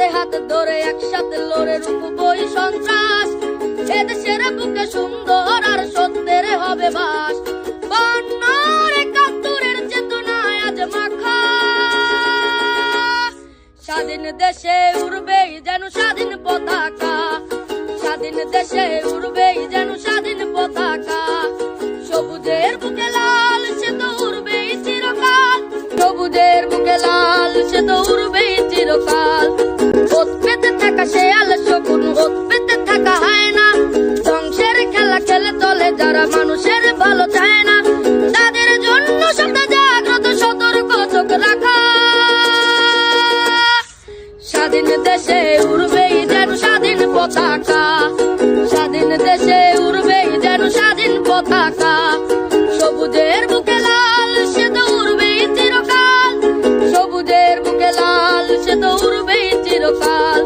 হাতে হাতে ধরে একসাথে লড়ে রূপবই সন্ত্রাস। এদেশের বুকে সুন্দর আর সত্যের হবে বাস। স্বাধীন দেশে উড়বেই যেন স্বাধীন পতাকা। স্বাধীন দেশে উড়বেই যেন স্বাধীন পতাকা। সবুজের বুকে লাল, সে তো উড়বেই চিরকাল। সবুজের বুকে লাল, সে তো উড়বেই যারা মানুষের ভালো চায় না, তাদের জন্য সবটা জাগ্রত, সতর্ক চোখ রাখা। স্বাধীন দেশে উড়বেই যেন স্বাধীন পতাকা। স্বাধীন দেশে উড়বেই যেন স্বাধীন পতাকা। সবুজের বুকে লাল, সে তো উড়বেই চিরকাল। সবুজের বুকে লাল, সে তো উড়বেই চিরকাল।